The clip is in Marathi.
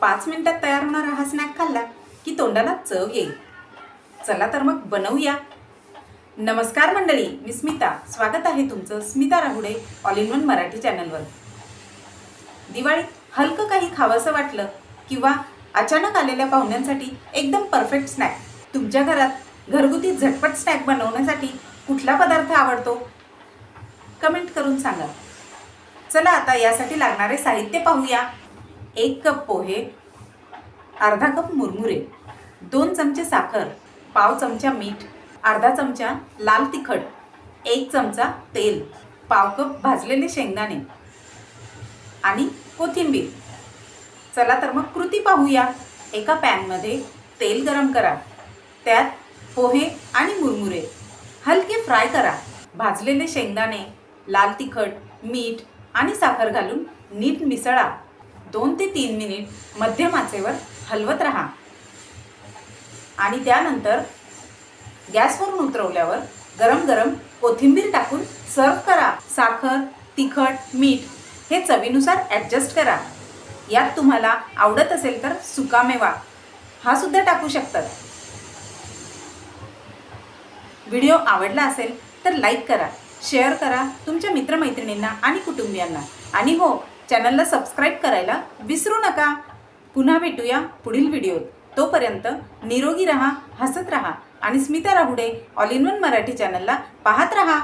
पाच मिनिटात तयार होणारा हा स्नॅक खाल्ला की तोंडाला चव येईल. चला तर मग बनवूया. नमस्कार मंडळी मी स्मिता. स्वागत आहे तुमचं Smita Rahude all in one Marathi चॅनलवर दिवाळीत हलकं काही खावंसं वाटलं किंवा अचानक आलेल्या पाहुण्यांसाठी एकदम परफेक्ट स्नॅक तुमच्या घरात घरगुती झटपट स्नॅक बनवण्यासाठी कुठला पदार्थ आवडतो? कमेंट करून सांगा. चला आता यासाठी लागणारे साहित्य पाहूया. एक कप पोहे अर्धा कप मुरमुरे दोन चमचे साखर पाव चमचा मीठ अर्धा चमचा लाल तिखट एक चमचा तेल पाव कप भाजलेले शेंगदाणे आणि कोथिंबीर. चला तर मग कृती पाहूया. एका पॅनमध्ये तेल गरम करा. त्यात पोहे आणि मुरमुरे. हलके फ्राय करा. भाजलेले शेंगदाणे लाल तिखट मीठ आणि साखर घालून नीट मिसळा. दोन ते तीन मिनिट मध्यम आचेवर हलवत राहा. आणि त्यानंतर गॅसवरून उतरवल्यावर गरम गरम कोथिंबीर टाकून सर्व करा. साखर तिखट मीठ हे चवीनुसार ॲडजस्ट करा. यात तुम्हाला आवडत असेल तर सुकामेवा हा सुद्धा टाकू शकतात. व्हिडिओ आवडला असेल तर लाईक करा शेअर करा तुमच्या मित्रमैत्रिणींना आणि कुटुंबियांना. आणि हो चॅनलला सबस्क्राईब करायला विसरू नका. पुन्हा भेटूया पुढील व्हिडिओत. तोपर्यंत निरोगी रहा हसत रहा आणि Smita Rahude all in one Marathi चॅनलला पाहत रहा.